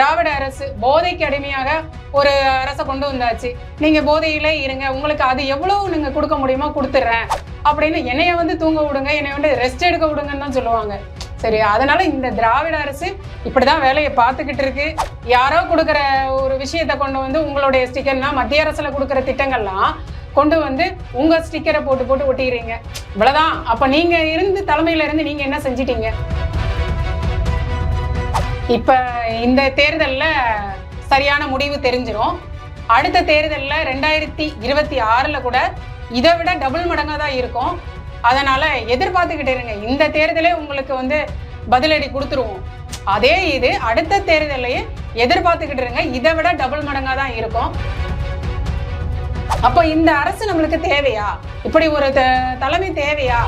திராவிட அரசு போதைக்கு அடிமையாக ஒரு அரசை கொண்டு வந்தாச்சு. நீங்க போதையிலே இருங்க. உங்களுக்கு அது எவ்வளவு நீங்க கொடுக்க முடியுமோ கொடுத்துட்றேன் அப்படின்னு என்னைய வந்து தூங்க விடுங்க. என்னைய வந்து ரெஸ்ட் எடுக்க விடுங்கன்னு தான் சொல்லுவாங்க. சரி அதனால இந்த திராவிட அரசு இப்படிதான் வேலையை பார்த்துக்கிட்டு இருக்கு. யாரோ கொடுக்குற ஒரு விஷயத்தை கொண்டு வந்து உங்களுடைய ஸ்டிக்கர்னா மத்திய அரசுல கொடுக்குற திட்டங்கள்லாம் கொண்டு வந்து உங்க ஸ்டிக்கரை போட்டு போட்டு ஒட்டிக்கிறீங்க இவ்வளவுதான். அப்ப நீங்க இருந்து தலைமையில இருந்து நீங்க என்ன செஞ்சிட்டீங்க? இப்ப இந்த தேர்தல்ல சரியான முடிவு தெரிஞ்சிடும் அடுத்த தேர்தலில் ரெண்டாயிரத்தி இருபத்தி ஆறில் கூட இதை விட டபுள் மடங்காக தான் இருக்கும். அதனால் எதிர்பார்த்துக்கிட்டே இருங்க. இந்த தேர்தலே உங்களுக்கு வந்து பதிலடி கொடுத்துருவோம். அதே இது அடுத்த தேர்தலையே எதிர்பார்த்துக்கிட்டு இருங்க. இதை விட டபுள் மடங்காக தான் இருக்கும். அப்போ இந்த அரசு நம்மளுக்கு தேவையா? இப்படி ஒரு த- தலைமை தேவையா?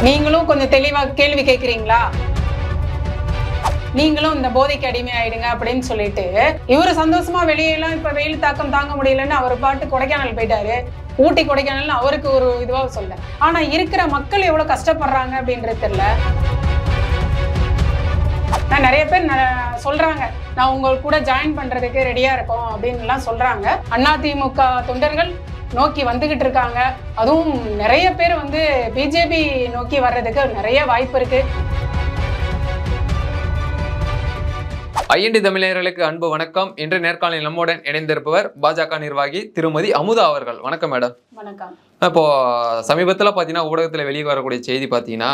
நீங்களும் கொஞ்சம் தெளிவாக கேள்வி கேட்குறீங்களா நீங்களும் இந்த போதைக்கு அடிமை ஆயிடுங்க அப்படின்னு சொல்லிட்டு இவரு சந்தோஷமா வெளியெல்லாம் இப்ப வெயில் தாக்கம் தாங்க முடியலன்னு அவர் பாட்டு கொடைக்கானல் போயிட்டாரு. ஊட்டி கொடைக்கானல் அவருக்கு ஒரு இதுவா சொல்ல ஆனா இருக்கிற மக்கள் எவ்வளவு கஷ்டப்படுறாங்க அப்படின்றது தெரியல. நான் நிறைய பேர் சொல்றாங்க. நான் உங்க கூட ஜாயின் பண்றதுக்கு ரெடியா இருக்கோம் அப்படின்னுலாம் சொல்றாங்க. அதிமுக தொண்டர்கள் நோக்கி வந்துகிட்டு இருக்காங்க. அதுவும் நிறைய பேர் வந்து பிஜேபி நோக்கி வர்றதுக்கு நிறைய வாய்ப்பு இருக்கு. ஐஎன்டி தமிழர்களுக்கு அன்பு வணக்கம். இன்று நேர்காணலில் நம்முடன் இணைந்திருப்பவர் பாஜக நிர்வாகி திருமதி அமுதா அவர்கள். வணக்கம் மேடம். வணக்கம். இப்போ சமீபத்தில் பார்த்தீங்கன்னா ஊடகத்தில் வெளியே வரக்கூடிய செய்தி பார்த்தீங்கன்னா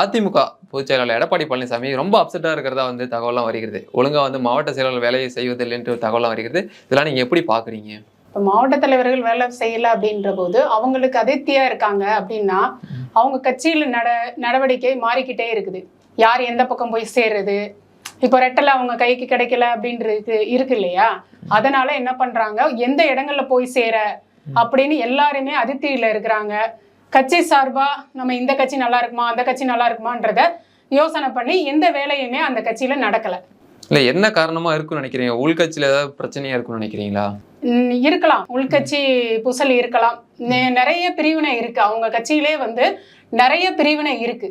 அதிமுக பொதுச் செயலாளர் எடப்பாடி பழனிசாமி ரொம்ப அப்செட்டாக இருக்கிறதா வந்து தகவலாம் வருகிறது. ஒழுங்கா வந்து மாவட்ட செயலாளர் வேலையை செய்வதில்லை என்று தகவலாம் வருகிறது. இதெல்லாம் நீங்கள் எப்படி பார்க்குறீங்க இப்போ மாவட்ட தலைவர்கள் வேலை செய்யல அப்படின்ற போது அவங்களுக்கு அதிருப்தியா இருக்காங்க அப்படின்னா அவங்க கட்சியில நட நடவடிக்கை மாறிக்கிட்டே இருக்குது. யார் எந்த பக்கம் போய் சேர்றது இப்போ ரெட்டலை அவங்க கைக்கு கிடைக்கல அப்படின்றது இருக்கு இல்லையா? அதனால என்ன பண்றாங்க? எந்த இடங்கள்ல போய் சேர? அப்படின்னு எல்லாருமே அதிருப்தியில இருக்கிறாங்க. கட்சி சார்பா நம்ம இந்த கட்சி நல்லா இருக்குமா? அந்த கட்சி நல்லா இருக்குமான்றத யோசனை பண்ணி எந்த வேலையுமே அந்த கட்சியில நடக்கல. இல்லை என்ன காரணமாக இருக்குன்னு நினைக்கிறீங்க? உள்கட்சியில் ஏதாவது பிரச்சனையாக இருக்குன்னு நினைக்கிறீங்களா? இருக்கலாம். உள்கட்சி பூசல் இருக்கலாம். நிறைய பிரிவினை இருக்கு. அவங்க கட்சியிலே வந்து நிறைய பிரிவினை இருக்கு.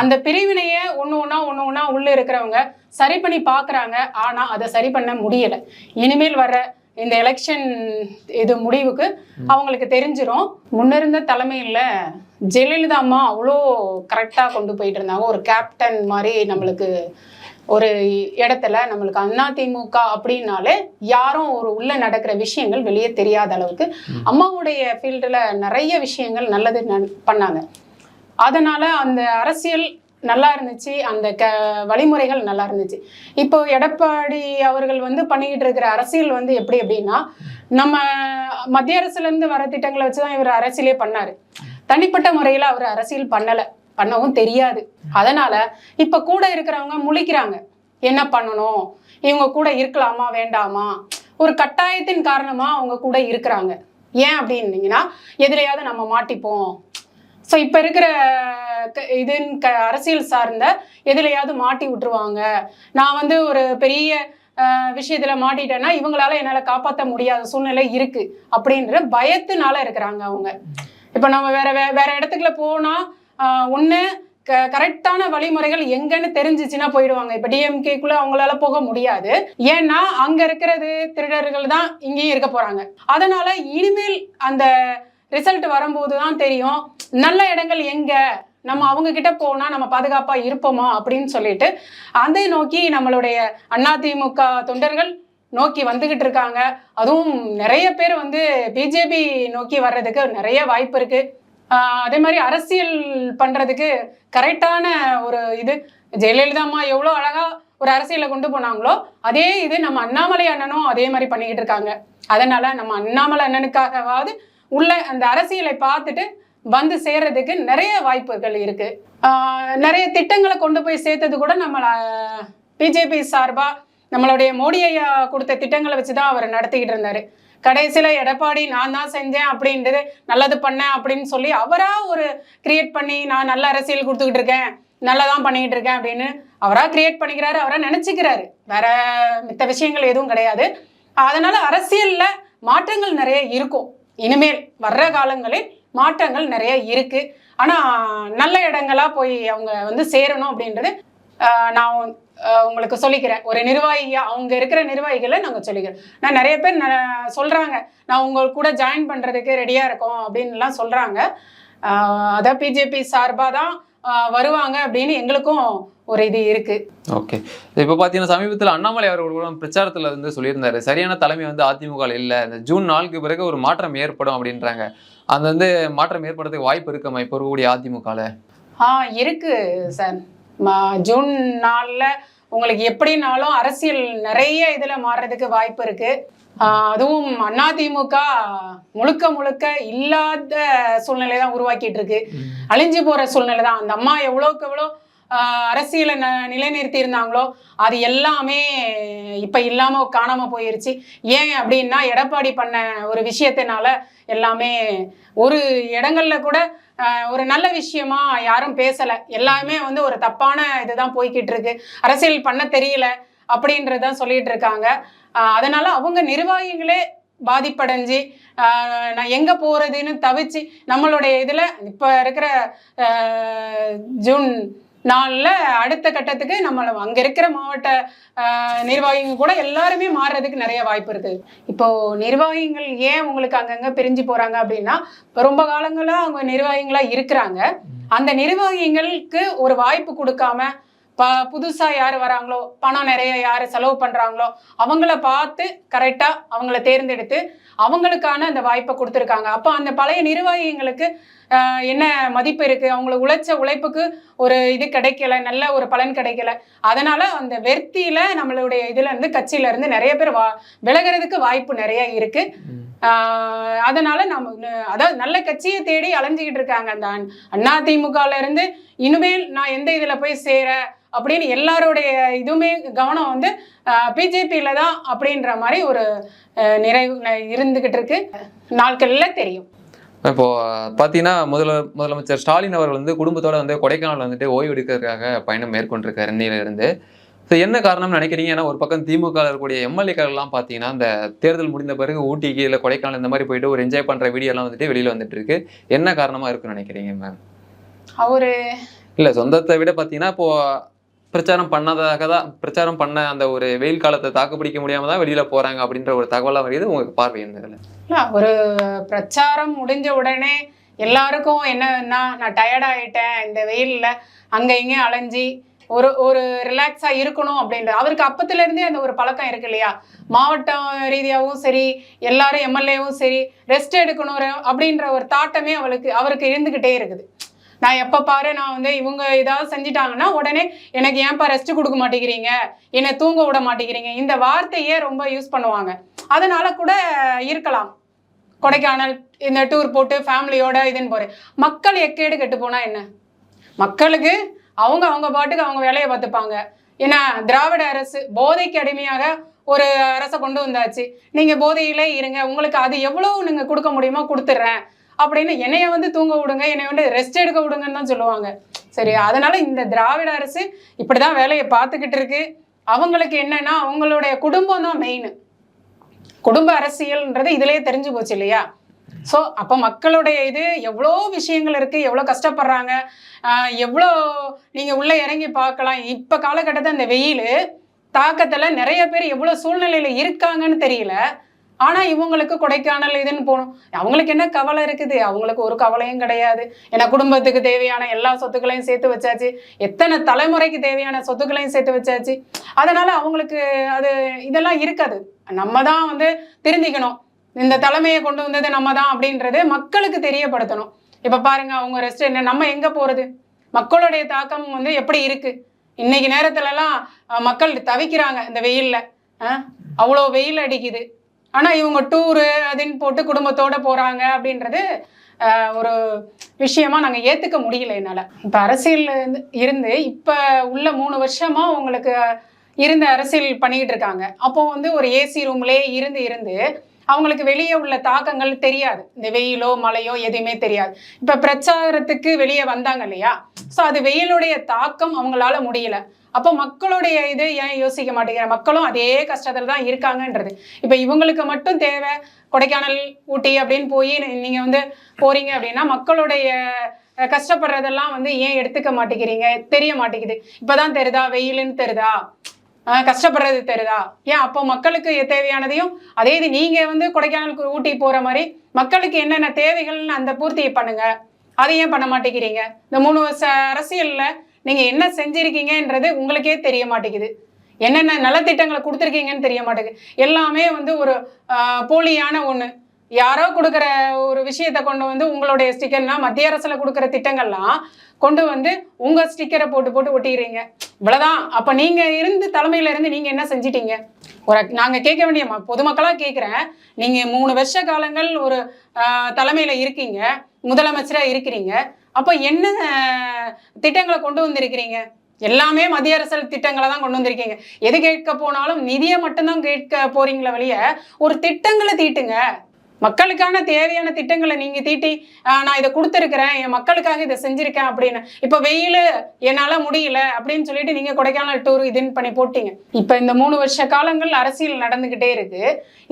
அந்த பிரிவினைய ஒண்ணு ஒண்ணா ஒண்ணு ஒண்ணா உள்ள இருக்கிறவங்க சரி பண்ணி பாக்குறாங்க. ஆனா அதை சரி பண்ண முடியல. இனிமேல் வர இந்த எலெக்ஷன் இது முடிவுக்கு அவங்களுக்கு தெரிஞ்சிரும். முன்னிருந்த தலைமையில ஜெயலலிதா அம்மா அவ்வளோ கரெக்டா கொண்டு போயிட்டு இருந்தாங்க. ஒரு கேப்டன் மாதிரி நம்மளுக்கு ஒரு இடத்துல நம்மளுக்கு அதிமுக அப்படின்னாலே யாரும் ஒரு உள்ள நடக்கிற விஷயங்கள் வெளியே தெரியாத அளவுக்கு அம்மாவுடைய ஃபீல்டில் நிறைய விஷயங்கள் நல்லது பண்ணாங்க. அதனால அந்த அரசியல் நல்லா இருந்துச்சு. அந்த க வழிமுறைகள் நல்லா இருந்துச்சு. இப்போ எடப்பாடி அவர்கள் வந்து பண்ணிக்கிட்டு இருக்கிற அரசியல் வந்து எப்படி அப்படின்னா நம்ம மத்திய அரசுல இருந்து வர திட்டங்களை வச்சுதான் இவர் அரசியலே பண்ணாரு. தனிப்பட்ட முறையில அவர் அரசியல் பண்ணல. பண்ணவும் தெரியாது. அதனால இப்ப கூட இருக்கிறவங்க முழிக்கிறாங்க. என்ன பண்ணணும்? இவங்க கூட இருக்கலாமா? வேண்டாமா? ஒரு கட்டாயத்தின் காரணமா அவங்க கூட இருக்கிறாங்க. ஏன் அப்படின்னீங்கன்னா எதுலையாவது நம்ம மாட்டிப்போம். ஸோ இப்போ இருக்கிற க- இதுன்னு க அரசியல் சார்ந்த எதுலையாவது மாட்டி விட்டுருவாங்க. நான் வந்து ஒரு பெரிய விஷயத்தில் விஷயத்துல மாட்டிட்டேன்னா இவங்களால என்னால் காப்பாற்ற முடியாத சூழ்நிலை இருக்கு அப்படின்ற பயத்தினால இருக்கிறாங்க அவங்க. இப்போ நம்ம வேற வே- வேற இடத்துக்குள்ள போனா ஒன்று க கரெக்டான வழிமுறைகள் எங்கன்னு தெரிஞ்சிச்சுன்னா போயிடுவாங்க. இப்போ டிஎம்கேக்குள்ள அவங்களால போக முடியாது. ஏன்னா அங்க இருக்கிறது திருடர்கள் தான் இங்கேயும் இருக்க போறாங்க. அதனால இனிமேல் அந்த ரிசல்ட் வரும்போது தான் தெரியும். நல்ல இடங்கள் எங்க? நம்ம அவங்க கிட்ட போனா நம்ம பாதுகாப்பா இருப்போமா? அப்படின்னு சொல்லிட்டு அதை நோக்கி நம்மளுடைய அதிமுக தொண்டர்கள் நோக்கி வந்துகிட்டு இருக்காங்க. அதுவும் நிறைய பேர் வந்து பிஜேபி நோக்கி வர்றதுக்கு நிறைய வாய்ப்பு இருக்கு. அதே மாதிரி அரசியல் பண்றதுக்கு கரெக்டான ஒரு இது ஜெயலலிதா அம்மா எவ்வளோ அழகா ஒரு அரசியலை கொண்டு போனாங்களோ அதே இது நம்ம அண்ணாமலை அண்ணனும் அதே மாதிரி பண்ணிக்கிட்டு இருக்காங்க. அதனால நம்ம அண்ணாமலை அண்ணனுக்காகவாவது உள்ள அந்த அரசியலை பார்த்துட்டு வந்து சேர்றதுக்கு நிறைய வாய்ப்புகள் இருக்கு. நிறைய திட்டங்களை கொண்டு போய் சேர்த்தது கூட நம்ம பிஜேபி சார்பா நம்மளுடைய மோடி ஐயா கொடுத்த திட்டங்களை வச்சு தான் அவர் நடத்திக்கிட்டு இருந்தாரு. கடைசியில எடப்பாடி நான் தான் செஞ்சேன் அப்படின்றது நல்லது பண்ணேன் அப்படின்னு சொல்லி அவரா ஒரு கிரியேட் பண்ணி நான் நல்ல அரசியல் கொடுத்துக்கிட்டு இருக்கேன் நல்லா தான் பண்ணிக்கிட்டு இருக்கேன் அப்படின்னு அவரா கிரியேட் பண்ணிக்கிறாரு அவரா நினைச்சுக்கிறாரு. வேற மித்த விஷயங்கள் எதுவும் கிடையாது. அதனால அரசியல்ல மாற்றங்கள் நிறைய இருக்கும். இனிமேல் வர்ற காலங்களில் மாற்றங்கள் நிறைய இருக்கு. ஆனா நல்ல இடங்களா போய் அவங்க வந்து சேரணும் அப்படின்றது நான் உங்களுக்கு சொல்லிக்கிறேன். ஒரு நிர்வாகியா அவங்க இருக்கிற நிர்வாகிகளை நாங்கள் சொல்லிக்கிறோம். நான் நிறைய பேர் ந- சொல்றாங்க. நான் உங்க கூட ஜாயின் பண்றதுக்கு ரெடியா இருக்கோம் அப்படின்லாம் சொல்றாங்க. அதான் பிஜேபி சார்பாக தான் வருவாங்க அப்படின்னு எங்களுக்கும் ஒரு இது இருக்கு. ஓகே. இப்போ பார்த்தீங்கன்னா சமீபத்தில் அண்ணாமலை அவர்கள் கூட பிரச்சாரத்தில் வந்து சொல்லியிருந்தாரு சரியான தலைமை வந்து அதிமுக இல்லை. இந்த ஜூன் நாளுக்கு பிறகு ஒரு மாற்றம் ஏற்படும் அப்படின்றாங்க. அந்த வந்து மாற்றம் ஏற்படுறதுக்கு வாய்ப்பு இருக்குமா இப்போ இருக்கக்கூடிய அதிமுகல? ஆ இருக்கு சார். ஜூன் நாளில் உங்களுக்கு எப்படினாலும் அரசியல் நிறைய இதில் மாறுறதுக்கு வாய்ப்பு இருக்கு. ஆ, அதுவும் அதிமுக முழுக்க முழுக்க இல்லாத சூழ்நிலை தான் உருவாக்கிட்டு இருக்கு அழிஞ்சு போற சூழ்நிலை தான். அந்த அம்மா எவ்வளோக்கு எவ்வளோ அரசியலை ந நிலைநிறுத்தி இருந்தாங்களோ அது எல்லாமே இப்போ இல்லாமல் காணாமல் போயிருச்சு. ஏன் அப்படின்னா எடப்பாடி பண்ண ஒரு விஷயத்தினால எல்லாமே ஒரு இடங்கள்ல கூட ஒரு நல்ல விஷயமா யாரும் பேசல. எல்லாமே வந்து ஒரு தப்பான இதுதான் போய்கிட்டு இருக்கு அரசியல் பண்ண தெரியல. அப்படின்றதான் சொல்லிட்டு இருக்காங்க. அதனால அவங்க நிர்வாகிகளே பாதிப்படைஞ்சு நான் எங்க போறதுன்னு தவிச்சு நம்மளுடைய இதுல இப்ப இருக்கிற ஜூன் நாளில் அடுத்த கட்டத்துக்கு நம்ம அங்க இருக்கிற மாவட்ட நிர்வாகிங்க கூட எல்லாருமே மாறுறதுக்கு நிறைய வாய்ப்பு இருக்கு. இப்போ நிர்வாகிகள் ஏன் உங்களுக்கு அங்கங்க பிரிஞ்சு போறாங்க அப்படின்னா இப்ப ரொம்ப காலங்களா அவங்க நிர்வாகிகளா இருக்கிறாங்க. அந்த நிர்வாகிகளுக்கு ஒரு வாய்ப்பு கொடுக்காம ப புதுசா யார் வராங்களோ பணம் நிறைய யார் செலவு பண்றாங்களோ அவங்கள பார்த்து கரெக்டா அவங்கள தேர்ந்தெடுத்து அவங்களுக்கான அந்த வாய்ப்பை கொடுத்துருக்காங்க. அப்போ அந்த பழைய நிர்வாகிகளுக்கு என்ன மதிப்பு இருக்கு? அவங்கள உழைச்ச உழைப்புக்கு ஒரு இது கிடைக்கல நல்ல ஒரு பலன் கிடைக்கல. அதனால அந்த வெர்த்தியில நம்மளுடைய இதுல இருந்து கட்சியில இருந்து நிறைய பேர் வா விலகிறதுக்கு வாய்ப்பு நிறைய இருக்கு. ஆஹ் அதனால நம்ம அதாவது நல்ல கட்சியை தேடி அலைஞ்சிக்கிட்டு இருக்காங்க அந்த அண்ணா திமுகல இருந்து இனிமேல் நான் எந்த இதுல போய் சேர அப்படின்னு எல்லாருடைய இதுவுமே கவனம் வந்து பிஜேபியில தான் அப்படின்ற மாதிரி ஒரு நிறைவு இருந்துகிட்டு இருக்கு. நாட்கள்ல தெரியும். இப்போ பார்த்தீங்கன்னா முதல்ல முதலமைச்சர் ஸ்டாலின் அவர்கள் வந்து குடும்பத்தோட வந்து கொடைக்கானல் வந்துட்டு ஓய்வு எடுக்கிறதுக்காக பயணம் மேற்கொண்டிருக்காரு இருந்து ஸோ என்ன காரணம்னு நினைக்கிறீங்க? ஏன்னா ஒரு பக்கம் திமுக இருக்கக்கூடிய எம்எல்ஏக்கள்லாம் பார்த்தீங்கன்னா இந்த தேர்தல் முடிந்த பிறகு ஊட்டிக்கு இல்லை கொடைக்கானல் இந்த மாதிரி போயிட்டு ஒரு என்ஜாய் பண்ற வீடியோலாம் வந்துட்டு வெளியில வந்துட்டு இருக்கு. என்ன காரணமா இருக்குன்னு நினைக்கிறீங்க மேம் அவரு இல்ல சொந்தத்தை விட பார்த்தீங்கன்னா இப்போ பிரச்சாரம் பண்ணதாக தான் பிரச்சாரம் பண்ண அந்த ஒரு வெயில் காலத்தை தாக்குப்பிடிக்க முடியாம தான் வெளியில போறாங்க அப்படின்ற ஒரு தகவலாக வருது உங்களுக்கு பார்வை என்ன இதுல? ஒரு பிரச்சாரம் முடிஞ்ச உடனே எல்லாருக்கும் என்னன்னா நான் டயர்ட் ஆயிட்டேன் இந்த வெயில்ல அங்க இங்க அலைஞ்சி ஒரு ஒரு ரிலாக்ஸா இருக்கணும் அப்படின்றது அவருக்கு அப்பத்துல இருந்தே அந்த ஒரு பழக்கம் இருக்கு இல்லையா மாவட்டம் ரீதியாகவும் சரி எல்லாரும் எம்எல்ஏவும் சரி ரெஸ்ட் எடுக்கணும் அப்படின்ற ஒரு தாட்டமே அவளுக்கு அவருக்கு இருந்துகிட்டே இருக்குது நான் எப்போ பாரு நான் வந்து இவங்க ஏதாவது செஞ்சிட்டாங்கன்னா உடனே எனக்கு ஏன்ப்பா ரெஸ்ட் கொடுக்க மாட்டேங்கிறீங்க? என்னை தூங்க விட மாட்டேங்கிறீங்க? இந்த வார்த்தையே ரொம்ப யூஸ் பண்ணுவாங்க. அதனால கூட இருக்கலாம். கொடைக்கானல் இந்த டூர் போட்டு ஃபேமிலியோட இதுன்னு போறேன் மக்கள் எக்கேடு கெட்டு போனா என்ன? மக்களுக்கு அவங்க அவங்க பாட்டுக்கு அவங்க வேலையை பார்த்துப்பாங்க. ஏன்னா திராவிட அரசு போதைக்கு அடிமையாக ஒரு அரசை கொண்டு வந்தாச்சு. நீங்க போதையிலே இருங்க. உங்களுக்கு அது எவ்வளவு நீங்க கொடுக்க முடியுமோ கொடுத்துட்றேன் அப்படின்னு என்னைய வந்து தூங்க விடுங்க என்னை வந்து ரெஸ்ட் எடுக்க விடுங்கன்னு தான் சொல்லுவாங்க. சரி அதனால இந்த திராவிட அரசு இப்படிதான் வேலையை பார்த்துக்கிட்டு இருக்கு. அவங்களுக்கு என்னன்னா அவங்களுடைய குடும்பம் தான் மெயின் குடும்ப அரசியல்ன்றது இதுலயே தெரிஞ்சு போச்சு இல்லையா? ஸோ அப்போ மக்களுடைய இது எவ்வளோ விஷயங்கள் இருக்குது எவ்வளோ கஷ்டப்படுறாங்க எவ்வளோ நீங்கள் உள்ளே இறங்கி பார்க்கலாம். இப்போ காலகட்டத்தில் இந்த வெயில் தாக்கத்தில் நிறைய பேர் எவ்வளோ சூழ்நிலையில் இருக்காங்கன்னு தெரியல. ஆனா இவங்களுக்கு கொடைக்கானல் இதுன்னு போகணும். அவங்களுக்கு என்ன கவலை இருக்குது? அவங்களுக்கு ஒரு கவலையும் கிடையாது. ஏன்னா குடும்பத்துக்கு தேவையான எல்லா சொத்துக்களையும் சேர்த்து வச்சாச்சு. எத்தனை தலைமுறைக்கு தேவையான சொத்துக்களையும் சேர்த்து வச்சாச்சு. அதனால அவங்களுக்கு அது இதெல்லாம் இருக்காது. நம்ம தான் வந்து திருந்திக்கணும் இந்த தலைமையை கொண்டு வந்தது நம்ம தான் அப்படின்றது மக்களுக்கு தெரியப்படுத்தணும். இப்ப பாருங்க அவங்க ரெஸ்ட் என்ன நம்ம எங்க போறது? மக்களுடைய தாக்கம் வந்து எப்படி இருக்கு? இன்னைக்கு நேரத்துலலாம் மக்கள் தவிக்கிறாங்க இந்த வெயில்ல. அவ்வளோ வெயில் அடிக்குது. ஆனால் இவங்க டூரு அதுன்னு போட்டு குடும்பத்தோட போகிறாங்க அப்படின்றது ஒரு விஷயமா நாங்கள் ஏற்றுக்க முடியல என்னால். இப்போ அரசியலில் இருந்து- இருந்து உள்ள மூணு வருஷமா உங்களுக்கு இருந்த அரசியல் பண்ணிக்கிட்டு இருக்காங்க. அப்போ வந்து ஒரு ஏசி ரூம்லேயே இருந்து இருந்து அவங்களுக்கு வெளியே உள்ள தாக்கங்கள் தெரியாது. இந்த வெயிலோ மழையோ எதுவுமே தெரியாது. இப்போ பிரச்சாரத்துக்கு வெளியே வந்தாங்க இல்லையா? ஸோ அது வெயிலுடைய தாக்கம் அவங்களால முடியல. அப்போ மக்களுடைய இது ஏன் யோசிக்க மாட்டேங்கிற மக்களும் அதே கஷ்டத்துல தான் இருக்காங்கன்றது. இப்போ இவங்களுக்கு மட்டும் தேவை கொடைக்கானல் ஊட்டி அப்படின்னு போய் நீங்கள் நீங்க வந்து போறீங்க அப்படின்னா மக்களுடைய கஷ்டப்படுறதெல்லாம் வந்து ஏன் எடுத்துக்க மாட்டேங்கிறீங்க? தெரிய மாட்டேங்குது. இப்பதான் தெரியுதா வெயிலுன்னு தெரியுதா அஹ், கஷ்டப்படுறது தெரியுதா ஏன் அப்போ மக்களுக்கு தேவையானதையும் அதே இது நீங்க வந்து கொடைக்கானலுக்கு ஊட்டி போற மாதிரி மக்களுக்கு என்னென்ன தேவைகள்னு அந்த பூர்த்தியை பண்ணுங்க. அதை ஏன் பண்ண மாட்டேங்கிறீங்க? இந்த மூணு வருஷ அரசியல்ல நீங்கள் என்ன செஞ்சுருக்கீங்கன்றது உங்களுக்கே தெரிய மாட்டேங்குது. என்னென்ன நலத்திட்டங்களை கொடுத்துருக்கீங்கன்னு தெரிய மாட்டேங்குது. எல்லாமே வந்து ஒரு போலியான ஒன்று யாரோ கொடுக்குற ஒரு விஷயத்தை கொண்டு வந்து உங்களுடைய ஸ்டிக்கர்னால் மத்திய அரசில் கொடுக்குற திட்டங்கள்லாம் கொண்டு வந்து உங்கள் ஸ்டிக்கரை போட்டு போட்டு ஒட்டிடுறீங்க. இவ்வளோதான் அப்போ நீங்கள் இருந்து தலைமையில இருந்து நீங்கள் என்ன செஞ்சிட்டீங்க? ஒரு நாங்கள் கேட்க வேண்டிய ம- கேட்குறேன். நீங்கள் மூணு வருஷ காலங்கள் ஒரு தலைமையில் இருக்கீங்க. முதலமைச்சராக இருக்கிறீங்க. அப்போ என்ன திட்டங்களை கொண்டு வந்திருக்கிறீங்க? எல்லாமே மத்திய அரசு திட்டங்களை தான் கொண்டு வந்திருக்கீங்க. எது கேட்க போனாலும் நிதியை மட்டும்தான் கேட்க போறீங்களே வழிய ஒரு திட்டங்களை தீட்டுங்க. மக்களுக்கான தேவையான திட்டங்களை நீங்க தீட்டி நான் இதை கொடுத்துருக்கிறேன் என் மக்களுக்காக இதை செஞ்சிருக்கேன் அப்படின்னு. இப்ப வெயில் என்னால முடியல அப்படின்னு சொல்லிட்டு நீங்க கொடைக்கானல் டூர் இதுன்னு பண்ணி போட்டீங்க. இப்ப இந்த மூணு வருஷ காலங்கள் அரசியல் நடந்துகிட்டே இருக்கு.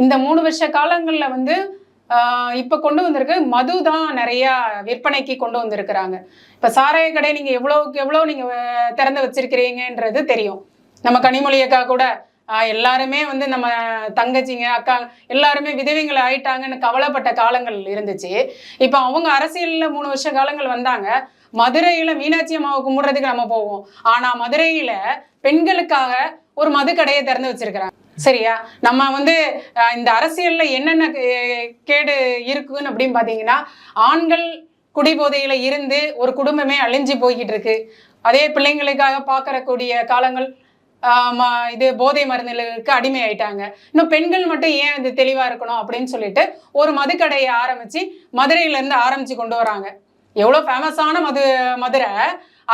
இந்த மூணு வருஷ காலங்கள்ல வந்து இப்போ கொண்டு வந்திருக்கு. மது தான் நிறையா விற்பனைக்கு கொண்டு வந்திருக்கிறாங்க. இப்ப சாராய கடை நீங்க எவ்வளோக்கு எவ்வளவு நீங்க திறந்து வச்சிருக்கிறீங்கன்றது தெரியும். நம்ம கனிமொழி அக்கா கூட எல்லாருமே வந்து நம்ம தங்கச்சிங்க அக்கா எல்லாருமே விதவைகள் ஆயிட்டாங்கன்னு கவலைப்பட்ட காலங்கள் இருந்துச்சு. இப்போ அவங்க அரசியலில் மூணு வருஷ காலங்கள் வந்தாங்க. மதுரையில் மீனாட்சி அம்மாவை கும்பிடுறதுக்கு நம்ம போவோம். ஆனால் மதுரையில் பெண்களுக்காக ஒரு மது கடையை திறந்து வச்சிருக்கிறாங்க. சரியா? நம்ம வந்து இந்த அரசியல்ல என்னென்ன கே- கேடு இருக்குன்னு அப்படின்னு பாத்தீங்கன்னா ஆண்கள் குடிபோதையில இருந்து ஒரு குடும்பமே அழிஞ்சு போய்கிட்டு இருக்கு அதே பிள்ளைங்களுக்காக பார்க்கறக்கூடிய காலங்கள் ஆஹ் ம- இது போதை மருந்துகளுக்கு அடிமை ஆயிட்டாங்க இன்னும் பெண்கள் மட்டும் ஏன் இது தெளிவா இருக்கணும் அப்படின்னு சொல்லிட்டு ஒரு மதுக்கடையை ஆரம்பிச்சு மதுரையில இருந்து ஆரம்பிச்சு கொண்டு வராங்க. எவ்வளவு ஃபேமஸான மது மதுரை.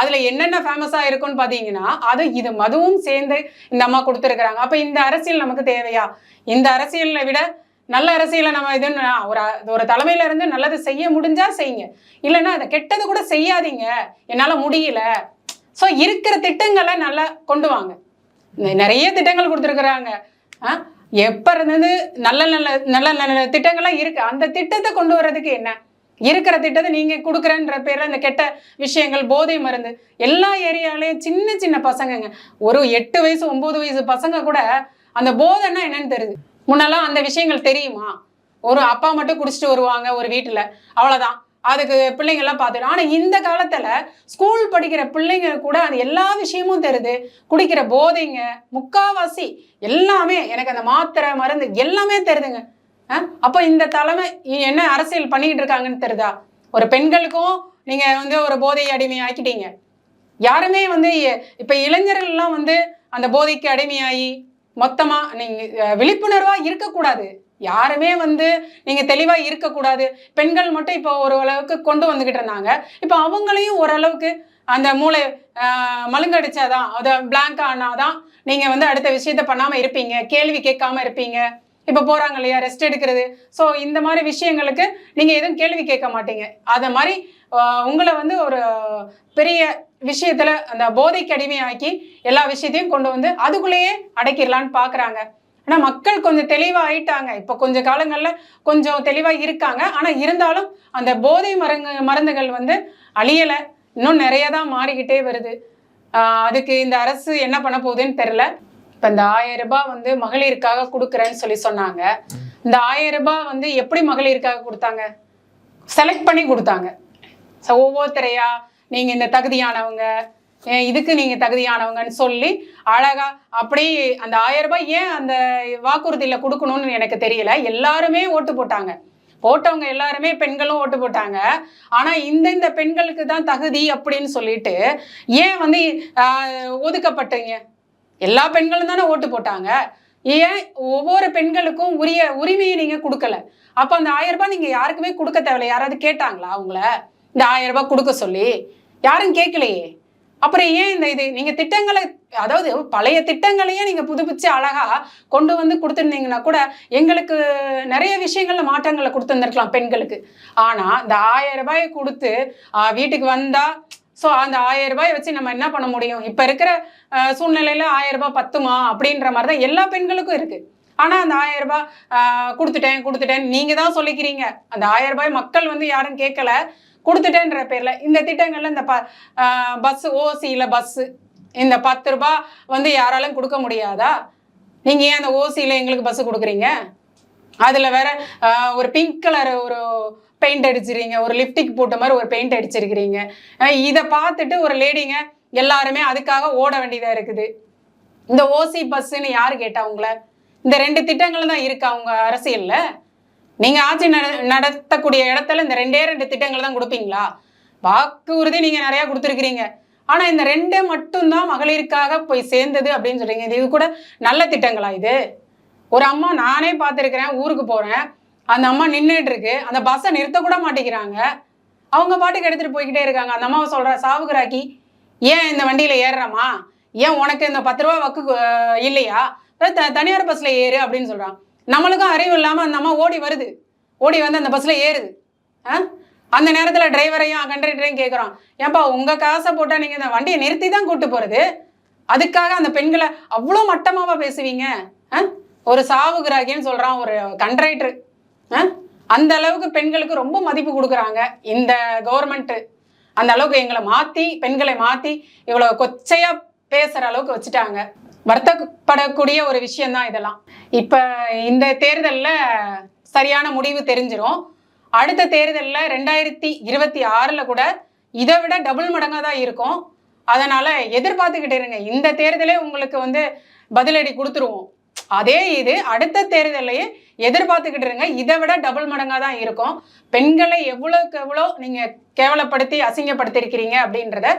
அதுல என்னென்ன ஃபேமஸா இருக்கும்னு பாத்தீங்கன்னா அது இது மதுவும் சேர்ந்து இந்த அம்மா கொடுத்துருக்குறாங்க. அப்ப இந்த அரசியல் நமக்கு தேவையா? இந்த அரசியலை விட நல்ல அரசியலை நம்ம இதுன்னு ஒரு ஒரு தலைமையில இருந்து நல்லது செய்ய முடிஞ்சா செய்யுங்க. இல்லைன்னா அதை கெட்டது கூட செய்யாதீங்க. என்னால முடியல. ஸோ இருக்கிற திட்டங்களை நல்லா கொண்டு வாங்க. நிறைய திட்டங்கள் கொடுத்துருக்குறாங்க. ஆ? எப்ப இருந்தது நல்ல நல்ல நல்ல நல்ல திட்டங்கள்லாம் இருக்கு. அந்த திட்டத்தை கொண்டு வர்றதுக்கு என்ன? இருக்கிற திட்டத்தை நீங்கள் கொடுக்குறன்ற பேரில் இந்த கெட்ட விஷயங்கள் போதை மருந்து எல்லா ஏரியாலையும் சின்ன சின்ன பசங்கங்க. ஒரு எட்டு வயசு ஒம்பது வயசு பசங்க கூட அந்த போதைன்னா என்னன்னு தெரியுது முன்னெல்லாம் அந்த விஷயங்கள் தெரியுமா? ஒரு அப்பா மட்டும் குடிச்சிட்டு வருவாங்க ஒரு வீட்டில். அவ்வளோதான் அதுக்கு பிள்ளைங்கள்லாம் பார்த்துடும் ஆனால் இந்த காலத்தில் ஸ்கூல் படிக்கிற பிள்ளைங்க கூட அது எல்லா விஷயமும் தெரியுது. குடிக்கிற போதைங்க முக்காவாசி எல்லாமே எனக்கு அந்த மாத்திரை மருந்து எல்லாமே தெரியுதுங்க. அப்போ இந்த தலைமை என்ன அரசியல் பண்ணிக்கிட்டு இருக்காங்கன்னு தெரியுதா? ஒரு பெண்களுக்கும் நீங்க வந்து ஒரு போதை அடிமை ஆக்கிட்டீங்க. யாருமே வந்து இப்போ இப்ப இளைஞர்கள்லாம் வந்து அந்த போதைக்கு அடிமையாகி மொத்தமா நீங்க அஹ், விழிப்புணர்வா இருக்கக்கூடாது. யாருமே வந்து நீங்க தெளிவா இருக்கக்கூடாது. பெண்கள் மட்டும் இப்போ ஒரு அளவுக்கு கொண்டு வந்துகிட்டு இருந்தாங்க. இப்போ அவங்களையும் ஓரளவுக்கு அந்த மூளை மலுங்கடிச்சாதான் மழுங்கடிச்சாதான் அதை பிளாங்க் ஆனாதான் நீங்க வந்து அடுத்த விஷயத்த பண்ணாம இருப்பீங்க. கேள்வி கேட்காம இருப்பீங்க. இப்போ போகிறாங்க இல்லையா? ரெஸ்ட் எடுக்கிறது. ஸோ இந்த மாதிரி விஷயங்களுக்கு நீங்கள் எதுவும் கேள்வி கேட்க மாட்டீங்க. அதை மாதிரி உங்களை வந்து ஒரு பெரிய விஷயத்தில் அந்த போதைக்கு அடிமையாக்கி எல்லா விஷயத்தையும் கொண்டு வந்து அதுக்குள்ளேயே அடைக்கிடலான்னு பார்க்குறாங்க ஆனால் மக்கள் கொஞ்சம் தெளிவாக ஆயிட்டாங்க. இப்போ கொஞ்சம் காலங்களில் கொஞ்சம் தெளிவாக இருக்காங்க. ஆனால் இருந்தாலும் அந்த போதை மருந்து மருந்துகள் வந்து அழியலை. இன்னும் நிறைய தான் மாறிக்கிட்டே வருது. அதுக்கு இந்த அரசு என்ன பண்ண போகுதுன்னு தெரில இப்ப இந்த ஆயிரம் ரூபாய் வந்து மகளிருக்காக கொடுக்குறேன்னு சொல்லி சொன்னாங்க. இந்த ஆயிரம் ரூபாய் வந்து எப்படி மகளிருக்காக கொடுத்தாங்க? செலக்ட் பண்ணி கொடுத்தாங்க. ஸோ ஒவ்வொருத்தரையா நீங்க இந்த தகுதியானவங்க ஏன் இதுக்கு நீங்க தகுதியானவங்கன்னு சொல்லி அழகா அப்படி அந்த ஆயிரம் ரூபாய் ஏன் அந்த வாக்குறுதியில கொடுக்கணும்னு எனக்கு தெரியல. எல்லாருமே ஓட்டு போட்டாங்க. போட்டவங்க எல்லாருமே பெண்களும் ஓட்டு போட்டாங்க. ஆனா இந்த இந்த பெண்களுக்கு தான் தகுதி அப்படின்னு சொல்லிட்டு ஏன் வந்து ஒதுக்கப்பட்டீங்க? எல்லா பெண்களும் தானே ஓட்டு போட்டாங்க. ஏன் ஒவ்வொரு பெண்களுக்கும் உரிய உரிமையை நீங்க கொடுக்கல? அப்ப அந்த ஆயிரம் ரூபாய் நீங்க யாருக்குமே கொடுக்க தேவையில்ல. யாராவது கேட்டாங்களா அவங்கள? இந்த ஆயிரம் ரூபாய் கொடுக்க சொல்லி. யாரும் கேட்கலையே. அப்புறம் ஏன் இந்த இது? நீங்க திட்டங்களை அதாவது பழைய திட்டங்களையே நீங்க புதுப்பிச்சு அழகா கொண்டு வந்து கொடுத்துருந்தீங்கன்னா கூட எங்களுக்கு நிறைய விஷயங்கள்ல மாற்றங்களை கொடுத்துருந்துருக்கலாம் பெண்களுக்கு. ஆனா இந்த ஆயிரம் ரூபாயை கொடுத்து வீட்டுக்கு வந்தா ஸோ அந்த ஆயிரம் ரூபாயை வச்சு நம்ம என்ன பண்ண முடியும்? இப்போ இருக்கிற சூழ்நிலையில் ஆயிரம் ரூபாய் பத்துமா? அப்படின்ற மாதிரி தான் எல்லா பெண்களுக்கும் இருக்குது ஆனால் அந்த ஆயிரம் ரூபாய் கொடுத்துட்டேன் கொடுத்துட்டேன் நீங்கள் தான் சொல்லிக்கிறீங்க. அந்த ஆயிரம் ரூபாய் மக்கள் வந்து யாரும் கேட்கல. கொடுத்துட்டேன்ற பேரில் இந்த திட்டங்களில் இந்த ப பஸ்ஸு ஓசியில் பஸ்ஸு இந்த பத்து ரூபாய் வந்து யாராலும் கொடுக்க முடியாதா? நீங்கள் ஏன் அந்த ஓசியில் எங்களுக்கு பஸ்ஸு கொடுக்குறீங்க? அதில் வேற ஒரு பிங்க் கலர் ஒரு பெயிண்ட் அடிச்சிருக்கீங்க. ஒரு லிப்டிக் போட்ட மாதிரி ஒரு பெயிண்ட் அடிச்சிருக்கிறீங்க. இதை பார்த்துட்டு ஒரு லேடிங்க எல்லாருமே அதுக்காக ஓட வேண்டியதா இருக்குது. இந்த ஓசி பஸ்ன்னு யாரு கேட்டா உங்களை? இந்த ரெண்டு திட்டங்களும் தான் இருக்கா உங்க அரசியல்ல? நீங்க ஆட்சி நட- நடத்தக்கூடிய இடத்துல இந்த ரெண்டே ரெண்டு திட்டங்கள் தான் கொடுப்பீங்களா? வாக்குறுதி நீங்க நிறைய கொடுத்துருக்கிறீங்க. ஆனா இந்த ரெண்டே மட்டும்தான் மகளிருக்காக போய் சேர்ந்தது அப்படின்னு சொல்றீங்க. இது கூட நல்ல திட்டங்களா இது? ஒரு அம்மா நானே பார்த்துருக்கிறேன் ஊருக்கு போறேன். அந்த அம்மா நின்றுட்டு இருக்கு அந்த பஸ்ஸை நிறுத்த கூட மாட்டேங்கிறாங்க. அவங்க பாட்டுக்கு எடுத்துகிட்டு போய்கிட்டே இருக்காங்க. அந்த அம்மாவை சொல்கிற சாவுகுராக்கி ஏன் இந்த வண்டியில் ஏறுறமா ஏன் உனக்கு இந்த பத்து ரூபா வக்கு இல்லையா? த- தனியார் பஸ்ஸில் ஏறு அப்படின்னு சொல்கிறான் நம்மளுக்கும் அறிவு இல்லாமல் அந்த அம்மா ஓடி வருது. ஓடி வந்து அந்த பஸ்ஸில் ஏறுது. ஆ? அந்த நேரத்தில் டிரைவரையும் கண்டக்டரையும் கேட்குறோம் ஏன்பா உங்கள் காசை போட்டால் நீங்கள் இந்த வண்டியை நிறுத்தி தான் கூட்டு போகிறது அதுக்காக அந்த பெண்களை அவ்வளோ மட்டமாவா பேசுவீங்க? ஆ? ஒரு சாவுகிராகின்னு சொல்கிறான் ஒரு கண்ட்ரைட்டர் அந்த அளவுக்கு பெண்களுக்கு ரொம்ப மதிப்பு கொடுக்குறாங்க இந்த கவர்மெண்ட்டு அந்த அளவுக்கு எங்களை மாற்றி பெண்களை மாற்றி இவ்வளோ கொச்சையா பேசுகிற அளவுக்கு வச்சுட்டாங்க. வருத்தப்படக்கூடிய ஒரு விஷயந்தான் இதெல்லாம். இப்போ இந்த தேர்தலில் சரியான முடிவு தெரிஞ்சிடும் அடுத்த தேர்தலில் ரெண்டாயிரத்தி இருபத்தி ஆறுல கூட இதை விட டபுள் மடங்காக தான் இருக்கும். அதனால் எதிர்பார்த்துக்கிட்டு இருங்க. இந்த தேர்தலே உங்களுக்கு வந்து பதிலடி கொடுத்துருவோம். அதே இது அடுத்த தேர்தலையே எதிர்பார்த்துக்கிட்டு இருங்க. இதை விட டபுள் மடங்காக தான் இருக்கும். பெண்களை எவ்வளோக்கு எவ்வளோ நீங்கள் கேவலப்படுத்தி அசிங்கப்படுத்திருக்கிறீங்க அப்படின்றத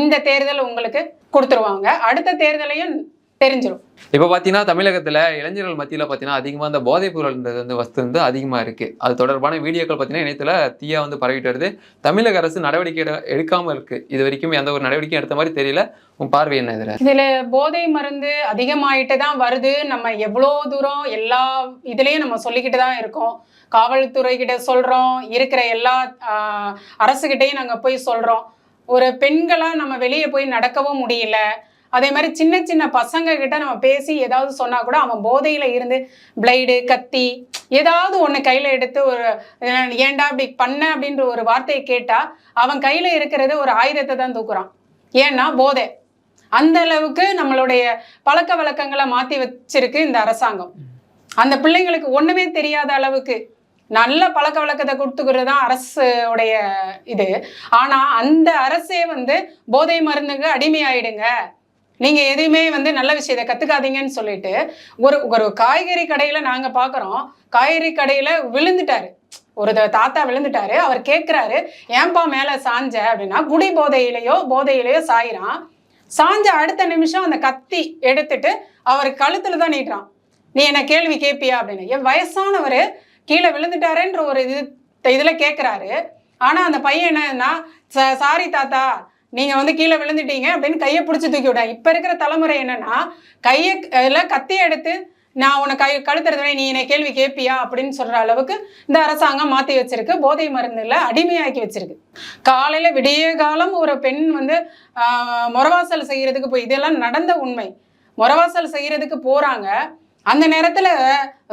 இந்த தேர்தல் உங்களுக்கு கொடுத்துருவாங்க. அடுத்த தேர்தலையும் தெரிஞ்சிரும். இப்போ பார்த்தீங்கன்னா தமிழகத்துல இளைஞர்கள் மத்தியில பார்த்தீங்கன்னா அதிகமாக இந்த போதைப் பொருள்ன்றது வந்து வஸ்து வந்து அதிகமாக இருக்கு. அது தொடர்பான வீடியோக்கள் பார்த்தீங்கன்னா இணையத்துல தீயா வந்து பரவிட்டு வருது. தமிழக அரசு நடவடிக்கை எடு- எடுக்காம இருக்கு. இது வரைக்கும் எந்த ஒரு நடவடிக்கையும் எடுத்த மாதிரி தெரியல. உன் பார்வை என்ன இதுல? இதுல போதை மருந்து அதிகமாயிட்டு தான் வருது. நம்ம எவ்வளோ தூரம் எல்லா இதுலயும் நம்ம சொல்லிக்கிட்டு தான் இருக்கோம். காவல்துறை கிட்ட சொல்றோம். இருக்கிற எல்லா அரசுகிட்டையும் நாங்க போய் சொல்றோம். ஒரு பெண்களா நம்ம வெளியே போய் நடக்கவும் முடியல. அதே மாதிரி சின்ன சின்ன பசங்க கிட்ட நம்ம பேசி ஏதாவது சொன்னா கூட அவன் போதையில இருந்து பிளைடு கத்தி ஏதாவது ஒன்று கையில எடுத்து ஒரு ஏண்டா ஏன்டா பண்ண? அப்படின்ற ஒரு வார்த்தையை கேட்டா அவன் கையில இருக்கிறது ஒரு ஆயுதத்தை தான் தூக்குறான். ஏன்னா போதை. அந்த அளவுக்கு நம்மளுடைய பழக்க வழக்கங்களை மாத்தி வச்சிருக்கு இந்த அரசாங்கம். அந்த பிள்ளைங்களுக்கு ஒண்ணுமே தெரியாத அளவுக்கு நல்ல பழக்க வழக்கத்தை கொடுத்துக்கிறது தான் அரசுடைய இது. ஆனா அந்த அரசே வந்து போதை மருந்துக்கு அடிமையாயிடுங்க. நீங்க எதுவுமே வந்து நல்ல விஷயத்தை கத்துக்காதீங்கன்னு சொல்லிட்டு ஒரு ஒரு காய்கறி கடையில நாங்க பாக்குறோம். காய்கறி கடையில விழுந்துட்டாரு. ஒரு தாத்தா விழுந்துட்டாரு. அவர் கேட்கிறாரு ஏன்பா மேல சாஞ்ச? அப்படின்னா குடி போதையிலையோ போதையிலையோ சாயிறான். சாஞ்ச அடுத்த நிமிஷம் அந்த கத்தி எடுத்துட்டு அவர் கழுத்துல தான் நீட்டுறான். நீ என்ன கேள்வி கேட்பியா அப்படின்னு. என் வயசானவர் கீழே விழுந்துட்டாருன்ற ஒரு இது இதுல கேட்கிறாரு ஆனா அந்த பையன் என்னன்னா சாரி தாத்தா நீங்க வந்து கீழே விழுந்துட்டீங்க அப்படின்னு கையை பிடிச்சி தூக்கி விட இப்ப இருக்கிற தலைமுறை என்னன்னா கையை கத்தி எடுத்து நான் உனக்கு கை கழுத்துறதுவே நீ என்னை கேள்வி கேட்பியா அப்படின்னு சொல்ற அளவுக்கு இந்த அரசாங்கம் மாத்தி வச்சிருக்கு. போதை மருந்துல அடிமையாக்கி வச்சிருக்கு. காலையில விடிய காலம் ஒரு பெண் வந்து ஆஹ், முறவாசல் செய்யறதுக்கு போய் இதெல்லாம் நடந்த உண்மை. முறவாசல் செய்யறதுக்கு போறாங்க. அந்த நேரத்தில்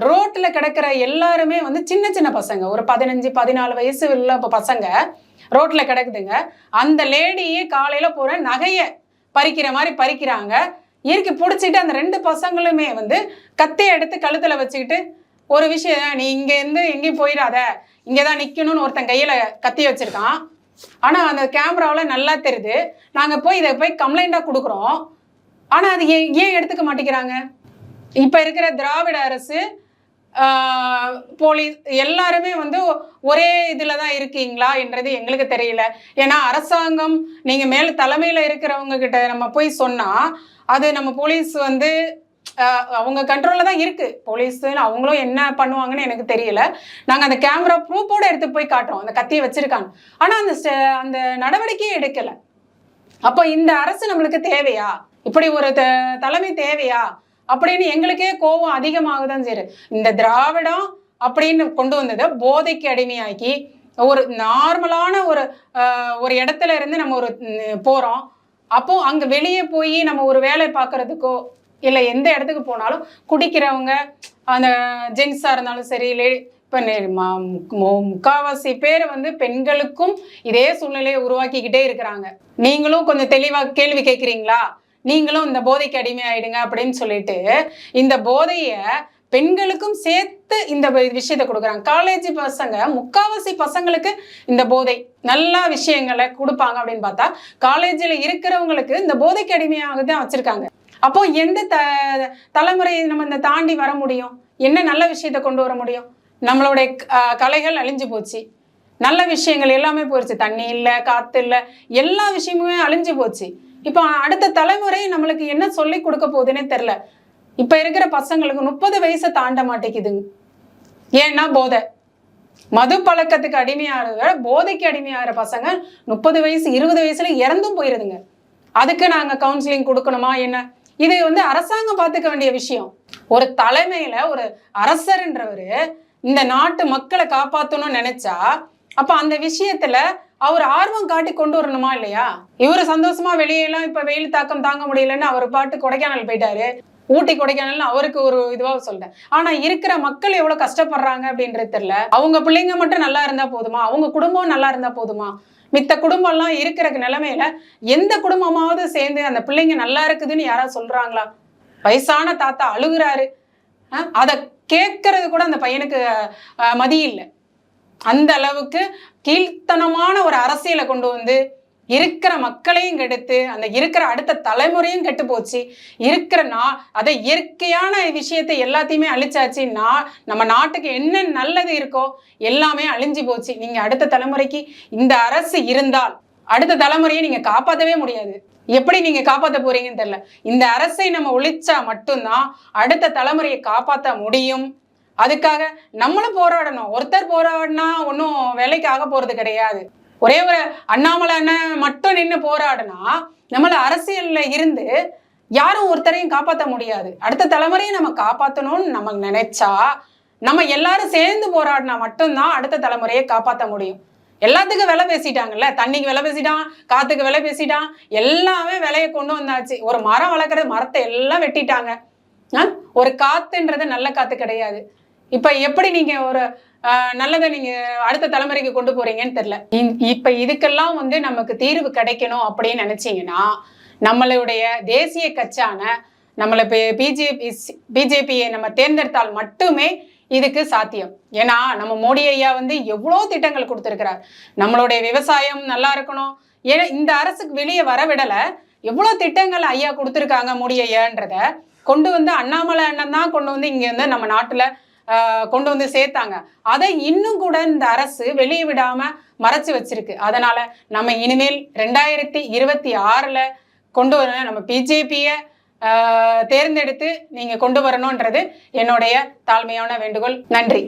ரோட்டில் கிடக்கிற எல்லாருமே வந்து சின்ன சின்ன பசங்க. ஒரு பதினஞ்சு பதினாலு வயசு உள்ள பசங்க. ரோட்டில் கிடக்குதுங்க. அந்த லேடியே காலையில் போகிற நகையை பறிக்கிற மாதிரி பறிக்கிறாங்க. இறுக்கி பிடிச்சிட்டு அந்த ரெண்டு பசங்களுமே வந்து கத்தி எடுத்து கழுத்தில் வச்சுக்கிட்டு ஒரு விஷயம் நீ இங்கேருந்து எங்கேயும் போயிடாத. இங்கதான் நிற்கணும்னு ஒருத்தன் கையில் கத்தி வச்சுருக்கான். ஆனால் அந்த கேமராவில் நல்லா தெரியுது. நாங்கள் போய் இதை போய் கம்ப்ளைண்ட்டாக கொடுக்குறோம். ஆனால் அது ஏன் ஏன் எடுத்துக்க மாட்டேங்கிறாங்க? இப்போ இருக்கிற திராவிட அரசு போலீஸ் எல்லாருமே வந்து ஒரே இதில் தான் இருக்கீங்களா என்றது எங்களுக்கு தெரியல. ஏன்னா அரசாங்கம் நீங்கள் மேல் தலைமையில் இருக்கிறவங்க கிட்ட நம்ம போய் சொன்னால் அது நம்ம போலீஸ் வந்து அவங்க கண்ட்ரோலில் தான் இருக்குது போலீஸுன்னு அவங்களும் என்ன பண்ணுவாங்கன்னு எனக்கு தெரியல. நாங்கள் அந்த கேமரா ப்ரூஃபோட எடுத்து போய் காட்டுறோம். அந்த கத்தியை வச்சுருக்காங்க. ஆனால் அந்த அந்த நடவடிக்கையை எடுக்கலை. அப்போ இந்த அரசு நம்மளுக்கு தேவையா? இப்படி ஒரு த- தலைமை தேவையா? அப்படின்னு எங்களுக்கே கோபம் அதிகமாக தான் சரி. இந்த திராவிடம் அப்படின்னு கொண்டு வந்ததை போதைக்கு அடிமையாக்கி ஒரு நார்மலான ஒரு ஒரு இடத்துல இருந்து நம்ம ஒரு போகிறோம் அப்போ அங்கே வெளியே போய் நம்ம ஒரு வேலை பார்க்குறதுக்கோ இல்லை எந்த இடத்துக்கு போனாலும் குடிக்கிறவங்க அந்த ஜென்ஸாக இருந்தாலும் சரி லே இப்போ முக்காவாசி பேர் வந்து பெண்களுக்கும் இதே சூழ்நிலையை உருவாக்கிக்கிட்டே இருக்கிறாங்க. நீங்களும் கொஞ்சம் தெளிவாக கேள்வி கேட்குறீங்களா? நீங்களும் இந்த போதைக்கு அடிமை ஆயிடுங்க அப்படின்னு சொல்லிட்டு இந்த போதைய பெண்களுக்கும் சேர்த்து இந்த விஷயத்தை கொடுக்குறாங்க. காலேஜ் பசங்க முக்காவாசி பசங்களுக்கு இந்த போதை நல்லா விஷயங்களை கொடுப்பாங்க அப்படின்னு பார்த்தா காலேஜில் இருக்கிறவங்களுக்கு இந்த போதைக்கு அடிமையாக தான் வச்சிருக்காங்க. அப்போ எந்த த தலைமுறையை நம்ம இந்த தாண்டி வர முடியும்? என்ன நல்ல விஷயத்தை கொண்டு வர முடியும்? நம்மளுடைய அஹ், கலைகள் அழிஞ்சு போச்சு. நல்ல விஷயங்கள் எல்லாமே போயிடுச்சு தண்ணி இல்லை காற்று இல்லை எல்லா விஷயமுமே அழிஞ்சு போச்சு. இப்போ அடுத்த தலைமுறை நம்மளுக்கு என்ன சொல்லி கொடுக்க போகுதுன்னே தெரில இப்போ இருக்கிற பசங்களுக்கு முப்பது வயசை தாண்ட மாட்டேங்குதுங்க. ஏன்னா போதை. மது பழக்கத்துக்கு அடிமையாகிற விட போதைக்கு அடிமையாகிற பசங்க முப்பது வயசு இருபது வயசுல இறந்தும் போயிருதுங்க. அதுக்கு நாங்க கவுன்சிலிங் கொடுக்கணுமா என்ன? இது வந்து அரசாங்கம் பார்த்துக்க வேண்டிய விஷயம். ஒரு தலைமையில ஒரு அரசர்ன்றவர் இந்த நாட்டு மக்களை காப்பாற்றணும்னு நினைச்சா அப்ப அந்த விஷயத்துல அவர் ஆர்வம் காட்டி கொண்டு வரணுமா இல்லையா? இவரு சந்தோஷமா வெளியெல்லாம் இப்ப வெயில் தாக்கம் தாங்க முடியலன்னு அவர் பாட்டு கொடைக்கானல் போயிட்டாரு. ஊட்டி கொடைக்கானல் அவருக்கு ஒரு இதுவா சொல்றேன். ஆனா இருக்கிற மக்கள் எவ்வளவு கஷ்டப்படுறாங்க அப்படின்றது தெரியல. அவங்க பிள்ளைங்க மட்டும் நல்லா இருந்தா போதுமா? அவங்க குடும்பம் நல்லா இருந்தா போதுமா? மித்த குடும்பம்லாம் இருக்கிற நிலைமையில எந்த குடும்பமாவது சேர்ந்து அந்த பிள்ளைங்க நல்லா இருக்குதுன்னு யாராவது சொல்றாங்களா? வயசான தாத்தா அழுகுறாரு. அதை கேட்கறது கூட அந்த பையனுக்கு அஹ், மதி இல்லை. அந்த அளவுக்கு கீழ்த்தனமான ஒரு அரசியலை கொண்டு வந்து இருக்கிற மக்களையும் கெடுத்து அந்த இருக்கிற அடுத்த தலைமுறையும் கெட்டு போச்சு. இருக்கிற நா அதை இயற்கையான விஷயத்தை எல்லாத்தையுமே அழிச்சாச்சு. நா நம்ம நாட்டுக்கு என்ன நல்லது இருக்கோ எல்லாமே அழிஞ்சு போச்சு. நீங்க அடுத்த தலைமுறைக்கு இந்த அரசு இருந்தால் அடுத்த தலைமுறையை நீங்க காப்பாற்றவே முடியாது. எப்படி நீங்க காப்பாற்ற போறீங்கன்னு தெரியல. இந்த அரசை நம்ம ஒழிச்சா மட்டும்தான் அடுத்த தலைமுறையை காப்பாற்ற முடியும். அதுக்காக நம்மளும் போராடணும். ஒருத்தர் போராடினா ஒன்றும் வேலைக்கு ஆக போறது கிடையாது. ஒரே ஒரு அண்ணாமலை அண்ணன் மட்டும் நின்று போராடினா நம்மள அரசியல்ல இருந்து யாரும் ஒருத்தரையும் காப்பாற்ற முடியாது. அடுத்த தலைமுறையை நம்ம காப்பாற்றணும்னு நம்ம நினைச்சா நம்ம எல்லாரும் சேர்ந்து போராடினா மட்டும்தான் அடுத்த தலைமுறையை காப்பாற்ற முடியும். எல்லாத்துக்கும் விலை பேசிட்டாங்கல்ல. தண்ணிக்கு விலை பேசிட்டான் காத்துக்கு விலை பேசிட்டான் எல்லாமே விலையை கொண்டு வந்தாச்சு. ஒரு மரம் வளர்க்குறது மரத்தை எல்லாம் வெட்டிட்டாங்க. ஒரு காத்துன்றது நல்ல காத்து கிடையாது. இப்ப எப்படி நீங்க ஒரு ஆஹ், நல்லதை நீங்க அடுத்த தலைமுறைக்கு கொண்டு போறீங்கன்னு தெரியல. இ- இப்ப இதுக்கெல்லாம் வந்து நமக்கு தீர்வு கிடைக்கணும் அப்படின்னு நினைச்சீங்கன்னா நம்மளுடைய தேசிய கட்சியான நம்மளை பிஜேபி பிஜேபியை நம்ம தேர்ந்தெடுத்தால் மட்டுமே இதுக்கு சாத்தியம். ஏன்னா நம்ம மோடி ஐயா வந்து எவ்வளோ திட்டங்கள் கொடுத்துருக்கிறார். நம்மளுடைய விவசாயம் நல்லா இருக்கணும். ஏன்னா இந்த அரசுக்கு வெளியே வர விடல எவ்வளோ திட்டங்கள் ஐயா கொடுத்துருக்காங்க மோடி ஐயான்றத கொண்டு வந்து அண்ணாமலை அண்ணன் தான் கொண்டு வந்து இங்க வந்து நம்ம நாட்டுல கொண்டு வந்து சேர்த்தாங்க. அதை இன்னும் கூட இந்த அரசு வெளியே விடாம மறைச்சு வச்சிருக்கு. அதனால நம்ம இனிமேல் ரெண்டாயிரத்தி இருபத்தி ஆறுல கொண்டு வர நம்ம பிஜேபியை தேர்ந்தெடுத்து நீங்க கொண்டு வரணும்ன்றது என்னுடைய தாழ்மையான வேண்டுகோள். நன்றி.